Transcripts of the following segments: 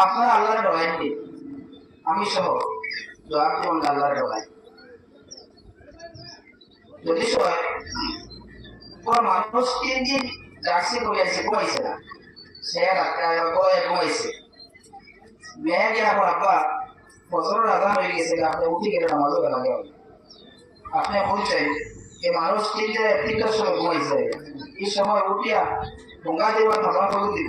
আপনারা আল্লাহর ডরাইননি আমি সহ। দোয়া করুন আল্লাহর ডরাই যদি সবাই, কোন মানুষ তিন দিন জার্সি করিয়াছে ঘুমাইছে না। সে গয়ে ঘুমাইছে। মেয়ে গিয়ে আমার আব্বা বছরের আজান হয়ে গেছে আপনি উঠে গেলে নামাজও বেলা হবে আপনি বলছেন যে মানুষ তিনটে তিনটার সময় ঘুমাইছে। এই সময় উঠিয়া গঙ্গা দেবার ভাবা করব দিব।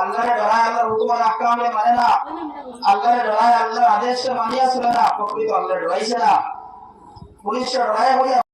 আল্লাহরে ডরায় আল্লাহর হুকুমান আহকামে মানে না। আল্লাহরে ডরায় আল্লাহর আদেশ মানিয়া চলে না। প্রকৃত আল্লাহরে ডরাইছে না। পুলিশ ডরায় হইয়া